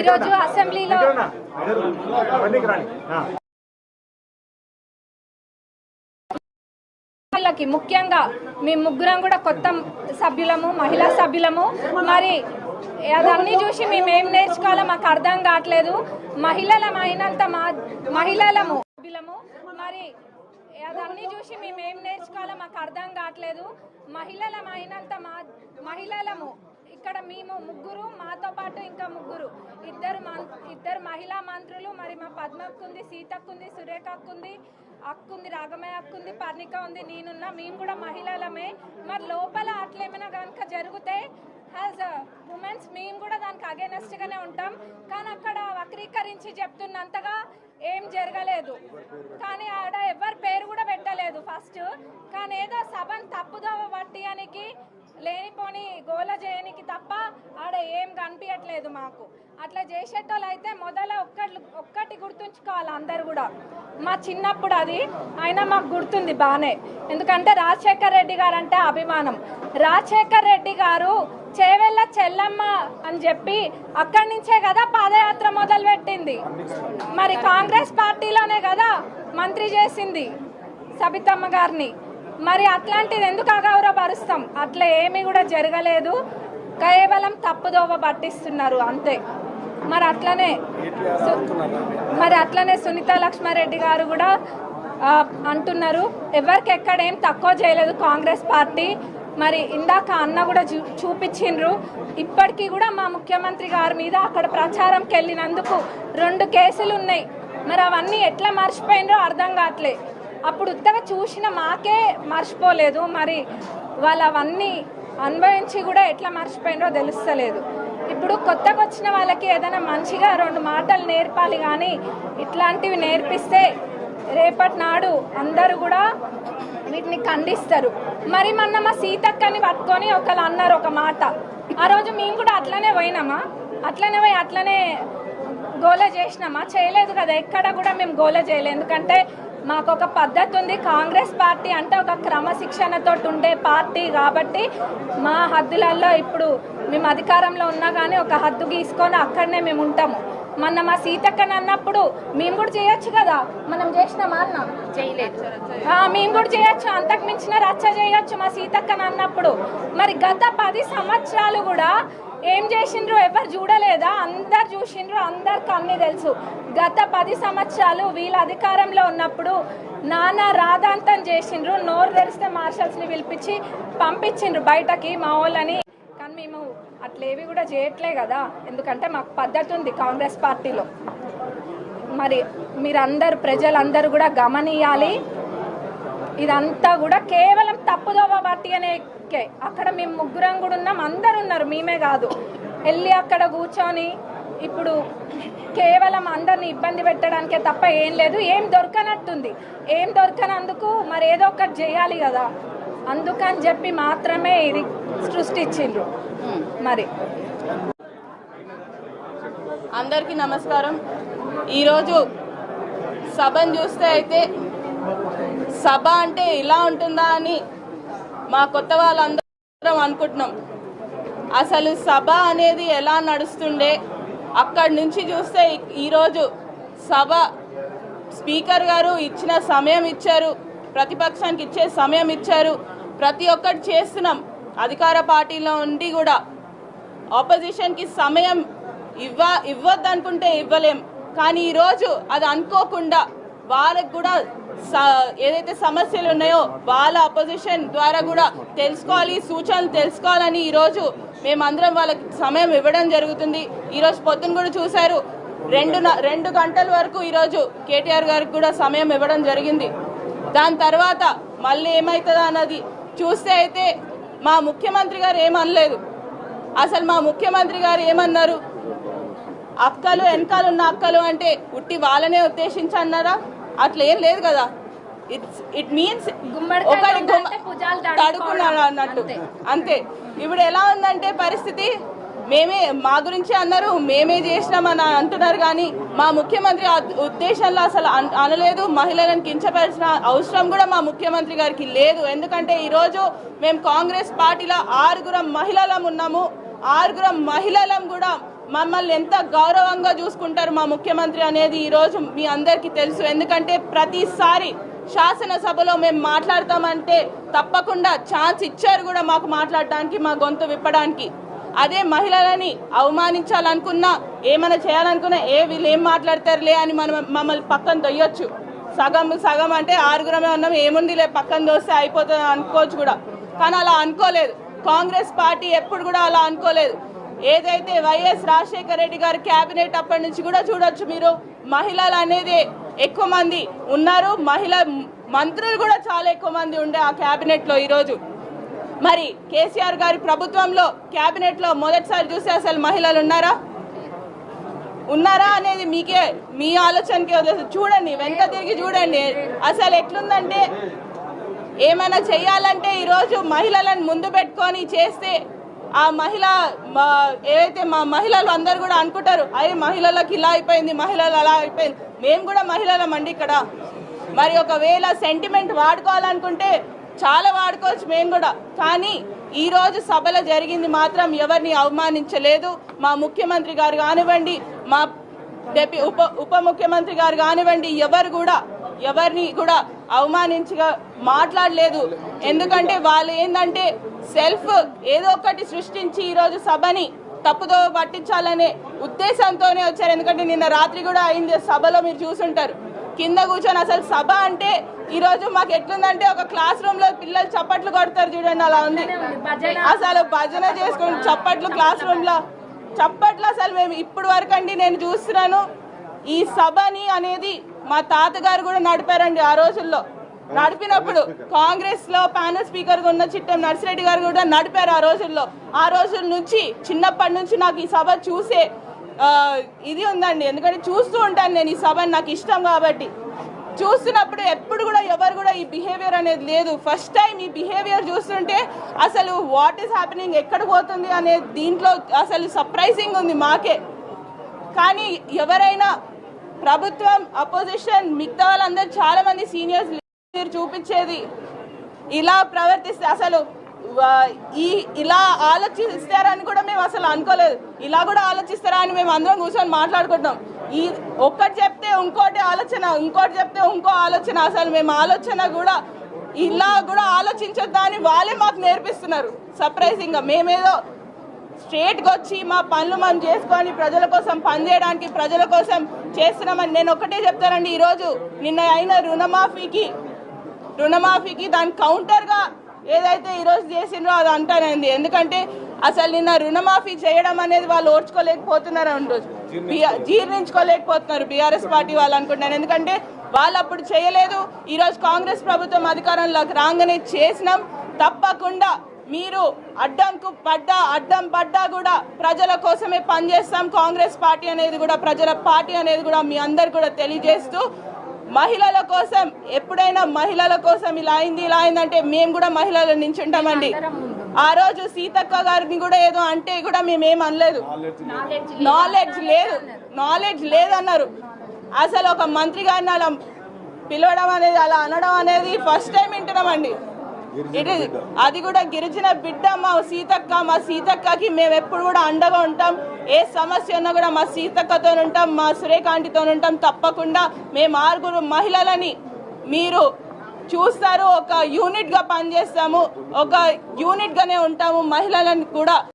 ఈరోజు అసెంబ్లీలో వాళ్ళకి ముఖ్యంగా మేము ముగ్గురం కూడా కొత్త సభ్యులము మహిళా సభ్యులము. మరి అదన్నీ చూసి మేము నేర్చుకోవాలో మాకు అర్థం కావట్లేదు. మహిళలం అయినంత మా మహిళలము సభ్యులము. మరి అదన్నీ చూసి మేము నేర్చుకోవాలో మాకు అర్థం కావట్లేదు. మహిళలం అయినంత మా మహిళలము ఇక్కడ మేము ముగ్గురు మాతో పాటు ఇంకా ముగ్గురు. ఇద్దరు మం- ఇద్దరు మహిళా మంత్రులు మరి మా పద్మక్కుంది సీతక్కుంది సురేఖక్కుంది అక్కుంది రాగమయ్య అక్కుంది పర్ణిక ఉంది నేనున్నా. మేము కూడా మహిళలమే. మరి లోపల అట్లేమైనా కనుక జరిగితే యాజ్ ఉమెన్స్ మేము కూడా దానికి అగేనెస్ట్ గానే ఉంటాం. కానీ అక్కడ వక్రీకరించి చెప్తున్నంతగా ఏం జరగలేదు. కానీ ఆడ ఎవరి పేరు కూడా పెట్టలేదు ఫస్ట్ కానీ ఏదో సభను తప్పుదోవ లేనిపోని గోల చేయనికి తప్ప ఆడ ఏం కనిపించట్లేదు మాకు. అట్లా చేసేటోళ్ళు అయితే మొదల ఒక్కటి ఒక్కటి గుర్తుంచుకోవాలి అందరు కూడా. మా చిన్నప్పుడు అది అయినా మాకు గుర్తుంది బాగానే ఎందుకంటే రాజశేఖర్ రెడ్డి గారు అంటే అభిమానం. రాజశేఖర్ రెడ్డి గారు చేవెళ్ళ చెల్లమ్మ అని చెప్పి అక్కడి నుంచే కదా పాదయాత్ర మొదలు పెట్టింది మరి కాంగ్రెస్ పార్టీలోనే కదా మంత్రి చేసింది సబితమ్మ గారిని. మరి అట్లాంటిది ఎందుకు అగౌరవపరుస్తాం? అట్లా ఏమీ కూడా జరగలేదు. కేవలం తప్పుదోవ పట్టిస్తున్నారు అంతే. మరి అట్లనే మరి అట్లనే సునీత లక్ష్మారెడ్డి గారు కూడా అంటున్నారు. ఎవరికి ఎక్కడ ఏం తక్కువ చేయలేదు కాంగ్రెస్ పార్టీ. మరి ఇందాక అన్న కూడా చూ చూపించిండ్రు. ఇప్పటికీ కూడా మా ముఖ్యమంత్రి గారి మీద అక్కడ ప్రచారంకి వెళ్ళినందుకు రెండు కేసులు ఉన్నాయి మరి అవన్నీ ఎట్లా మర్చిపోయినరో అర్థం కావట్లే. అప్పుడు ఉత్తగా చూసిన మాకే మర్చిపోలేదు. మరి వాళ్ళు అవన్నీ అనుభవించి కూడా ఎట్లా మర్చిపోయినరో తెలుస్తలేదు. ఇప్పుడు కొత్తగా వచ్చిన వాళ్ళకి ఏదైనా మంచిగా రెండు మాటలు నేర్పాలి కానీ ఇట్లాంటివి నేర్పిస్తే రేపటి నాడు అందరూ కూడా వీటిని ఖండిస్తారు. మరి మొన్న మా సీతక్కని పట్టుకొని ఒకళ్ళు అన్నారు ఒక మాట. ఆ రోజు మేము కూడా అట్లనే పోయినామా? అట్లనే పోయి అట్లనే గోల చేసినామా? చేయలేదు కదా ఎక్కడ కూడా మేము గోల చేయలేదు. ఎందుకంటే మాకు ఒక పద్ధతి ఉంది. కాంగ్రెస్ పార్టీ అంటే ఒక క్రమశిక్షణతో ఉండే పార్టీ కాబట్టి మా హద్దులలో ఇప్పుడు మేము అధికారంలో ఉన్నా కానీ ఒక హద్దు గీసుకొని అక్కడనే మేము ఉంటాము. మొన్న మా సీతక్కని అన్నప్పుడు మేము కూడా చేయొచ్చు కదా? మనం చేసినామా అన్న? చేయలేదు. మేము కూడా చేయొచ్చు. అంతకు మించిన రచ్చ చేయొచ్చు మా సీతక్కని అన్నప్పుడు. మరి గత పది సంవత్సరాలు కూడా ఏం చేసిండ్రు ఎవరు చూడలేదా? అందరు చూసిండ్రు అందరికి అన్నీ తెలుసు. గత పది సంవత్సరాలు వీళ్ళ అధికారంలో ఉన్నప్పుడు నానా రాధాంతం చేసిండ్రు నోరు తెరిస్తే మార్షల్స్ని పిలిపించి పంపించిండ్రు బయటకి మా వాళ్ళని. కానీ మేము అట్లేవి కూడా చేయట్లే కదా. ఎందుకంటే మాకు పద్ధతి ఉంది కాంగ్రెస్ పార్టీలో. మరి మీరందరూ ప్రజలందరూ కూడా గమనియాలి. ఇదంతా కూడా కేవలం తప్పుదోవ పార్టీ అనే అక్కడ మేము ముగ్గురం కూడా ఉన్నాం అందరు ఉన్నారు మేమే కాదు. వెళ్ళి అక్కడ కూర్చొని ఇప్పుడు కేవలం అందరిని ఇబ్బంది పెట్టడానికే తప్ప ఏం లేదు ఏం దొరకనట్టుంది. ఏం దొరకనందుకు మరి ఏదో ఒకటి చేయాలి కదా. అందుకని చెప్పి మాత్రమే ఇది సృష్టించిండ్రు. మరి. అందరికీ నమస్కారం. ఈరోజు సభను చూస్తే అయితే సభ అంటే ఇలా ఉంటుందా అని మా కొత్త వాళ్ళందరం అనుకుంటున్నాం. అసలు సభ అనేది ఎలా నడుస్తుండే అక్కడి నుంచి చూస్తే ఈరోజు సభ స్పీకర్ గారు ఇచ్చిన సమయం ఇచ్చారు ప్రతిపక్షానికి ఇచ్చే సమయం ఇచ్చారు. ప్రతి ఒక్కటి చేస్తున్నాం. అధికార పార్టీలో ఉండి కూడా ఆపోజిషన్కి సమయం ఇవ్వ ఇవ్వద్దనుకుంటే ఇవ్వలేం. కానీ ఈరోజు అది అనుకోకుండా వాళ్ళకి కూడా ఏదైతే సమస్యలు ఉన్నాయో వాళ్ళ అపోజిషన్ ద్వారా కూడా తెలుసుకోవాలి సూచనలు తెలుసుకోవాలని ఈరోజు మేమందరం వాళ్ళకి సమయం ఇవ్వడం జరుగుతుంది. ఈరోజు పొద్దున కూడా చూశారు రెండు రెండు గంటల వరకు ఈరోజు కేటీఆర్ గారికి కూడా సమయం ఇవ్వడం జరిగింది. దాని తర్వాత మళ్ళీ ఏమవుతుందా అన్నది చూస్తే అయితే మా ముఖ్యమంత్రి గారు ఏమనలేదు. అసలు మా ముఖ్యమంత్రి గారు ఏమన్నారు? అక్కలు వెనకాల ఉన్న అక్కలు అంటే ఉట్టి వాళ్ళనే ఉద్దేశించన్నారా? అట్లా ఏం లేదు కదా. ఇట్స్ ఇట్ మీన్స్ ఒకరి. తడుకున్నాడు అన్నట్టు. అంతే. ఇప్పుడు ఎలా ఉందంటే పరిస్థితి మేమే మా గురించి అన్నారు మేమే చేసినామని అంటున్నారు కానీ మా ముఖ్యమంత్రి ఉద్దేశంలో అసలు అన్- అనలేదు. మహిళలను కించపరిచిన అవసరం కూడా మా ముఖ్యమంత్రి గారికి లేదు. ఎందుకంటే ఈరోజు మేము కాంగ్రెస్ పార్టీలో ఆరుగురం మహిళలం ఉన్నాము. ఆరుగురం మహిళలం కూడా మమ్మల్ని ఎంత గౌరవంగా చూసుకుంటారు మా ముఖ్యమంత్రి అనేది ఈరోజు మీ అందరికీ తెలుసు. ఎందుకంటే ప్రతిసారి శాసనసభలో మేము మాట్లాడతామంటే తప్పకుండా ఛాన్స్ ఇచ్చారు కూడా మాకు మాట్లాడడానికి మా గొంతు విప్పడానికి. అదే మహిళలని అవమానించాలనుకున్నా ఏమైనా చేయాలనుకున్నా ఏ వీళ్ళు ఏం మాట్లాడతారులే అని మనం మమ్మల్ని పక్కన దొయ్యొచ్చు. సగం సగం అంటే ఆరుగురమే ఉన్నాం ఏముందిలే పక్కన దోస్తే అయిపోతుంది అనుకోవచ్చు కూడా. కానీ అలా అనుకోలేదు. కాంగ్రెస్ పార్టీ ఎప్పుడు కూడా అలా అనుకోలేదు. ఏదైతే వైఎస్ రాజశేఖర రెడ్డి గారి క్యాబినెట్ అప్పటి నుంచి కూడా చూడొచ్చు మీరు. మహిళలు అనేది ఎక్కువ మంది ఉన్నారు. మహిళ మంత్రులు కూడా చాలా ఎక్కువ మంది ఉండే ఆ క్యాబినెట్లో ఈరోజు. మరి కేసీఆర్ గారి ప్రభుత్వంలో క్యాబినెట్లో మొదటిసారి చూస్తే అసలు మహిళలు ఉన్నారా? ఉన్నారా అనేది మీకే మీ ఆలోచనకి వదిలేదు చూడండి వెనక తిరిగి చూడండి. అసలు ఎట్లుందంటే ఏమైనా చేయాలంటే ఈరోజు మహిళలను ముందు పెట్టుకొని చేస్తే ఆ మహిళ మా- మా మహిళలు అందరు కూడా అనుకుంటారు అయ్యే మహిళలకు ఇలా అయిపోయింది మహిళలు అలా అయిపోయింది. మేము కూడా మహిళలమండి ఇక్కడ. మరి ఒకవేళ సెంటిమెంట్ వాడుకోవాలనుకుంటే చాలా వాడుకోవచ్చు మేము కూడా. కానీ ఈ రోజు సభలో జరిగింది మాత్రం ఎవరిని అవమానించలేదు. మా ముఖ్యమంత్రి గారు కానివ్వండి మా డెప్యూ ఉప ఉప ముఖ్యమంత్రి గారు కానివ్వండి ఎవరు కూడా ఎవరిని కూడా అవమానించగా మాట్లాడలేదు. ఎందుకంటే వాళ్ళు ఏంటంటే సెల్ఫ్ ఏదో ఒకటి సృష్టించి ఈరోజు సభని తప్పుదో పట్టించాలనే ఉద్దేశంతోనే వచ్చారు. ఎందుకంటే నిన్న రాత్రి కూడా అయింది సభలో మీరు చూసుంటారు. కింద కూర్చొని అసలు సభ అంటే ఈరోజు మాకు ఎట్లుందంటే ఒక క్లాస్ రూమ్లో పిల్లలు చప్పట్లు కొడతారు చూడండి అలా ఉంది. అసలు భజన చేసుకుని చప్పట్లు క్లాస్ రూమ్లో చప్పట్లు అసలు మేము ఇప్పుడు వరకు అండి నేను చూస్తున్నాను. ఈ సభని అనేది మా తాతగారు కూడా నడిపారండి ఆ రోజుల్లో. నడిపినప్పుడు కాంగ్రెస్లో ప్యానల్ స్పీకర్గా ఉన్న చిట్టం నర్సిరెడ్డి గారు కూడా నడిపారు ఆ రోజుల్లో. ఆ రోజుల నుంచి చిన్నప్పటి నుంచి నాకు ఈ సభ చూసే ఇది ఉందండి. ఎందుకంటే చూస్తూ ఉంటాను నేను ఈ సభని నాకు ఇష్టం కాబట్టి. చూస్తున్నప్పుడు ఎప్పుడు కూడా ఎవరు కూడా ఈ బిహేవియర్ అనేది లేదు. ఫస్ట్ టైం ఈ బిహేవియర్ చూస్తుంటే అసలు వాట్ ఈస్ హ్యాపెనింగ్ ఎక్కడ పోతుంది అనే దీంట్లో అసలు సర్ప్రైజింగ్ ఉంది మాకే. కానీ ఎవరైనా ప్రభుత్వం అపోజిషన్ మిగతా వాళ్ళందరూ చాలా మంది సీనియర్స్ మీరు చూపించేది ఇలా ప్రవర్తిస్తే అసలు ఈ ఇలా ఆలోచిస్తారని కూడా మేము అసలు అనుకోలేదు. ఇలా కూడా ఆలోచిస్తారా అని మేము అందరం కూర్చొని మాట్లాడుకుంటాం ఈ ఒక్కటి చెప్తే ఇంకోటి ఆలోచన ఇంకోటి చెప్తే ఇంకో ఆలోచన అసలు మేము ఆలోచన కూడా ఇలా కూడా ఆలోచించొద్దా అని వాళ్ళే మాకు నేర్పిస్తున్నారు. సర్ప్రైజింగ్గా మేమేదో స్ట్రేట్గా వచ్చి మా పనులు మనం చేసుకొని ప్రజల కోసం పనిచేయడానికి ప్రజల కోసం చేస్తున్నామని నేను ఒకటే చెప్తానండి. ఈరోజు నిన్న అయిన రుణమాఫీకి రుణమాఫీకి దాని కౌంటర్గా ఏదైతే ఈరోజు చేసిండ్రో అది అంటానండి. ఎందుకంటే అసలు నిన్న రుణమాఫీ చేయడం అనేది వాళ్ళు ఓర్చుకోలేకపోతున్నారు రోజు జీర్ణించుకోలేకపోతున్నారు బీఆర్ఎస్ పార్టీ వాళ్ళు అనుకుంటున్నాను. ఎందుకంటే వాళ్ళు అప్పుడు చేయలేదు. ఈరోజు కాంగ్రెస్ ప్రభుత్వం అధికారంలోకి రాగానే చేసినాం. తప్పకుండా మీరు అడ్డంకు పడ్డా అడ్డం పడ్డా కూడా ప్రజల కోసమే పనిచేస్తాం. కాంగ్రెస్ పార్టీ అనేది కూడా ప్రజల పార్టీ అనేది కూడా మీ అందరు కూడా తెలియజేస్తూ మహిళల కోసం ఎప్పుడైనా మహిళల కోసం ఇలా అయింది ఇలా అయిందంటే మేము కూడా మహిళలు నించుంటామండి. ఆ రోజు సీతక్క గారిని కూడా ఏదో అంటే కూడా మేమేం అనలేదు. నాలెడ్జ్ లేదు. నాలెడ్జ్ లేదన్నారు. అసలు ఒక మంత్రి గారిని అలా పిలవడం అనేది అలా అనడం అనేది ఫస్ట్ టైం వింటున్నామండి. అది కూడా గిరిజన బిడ్డ మా సీతక్క మా సీతక్కకి మేము ఎప్పుడు కూడా అండగా ఉంటాం. ఏ సమస్య ఉన్నా కూడా మా సీతక్కతో ఉంటాం మా సురేకాంటితో ఉంటాం. తప్పకుండా మేము ఆరుగురు మహిళలని మీరు చూస్తారు. ఒక యూనిట్గా పనిచేస్తాము. ఒక యూనిట్ గానే ఉంటాము మహిళలను కూడా.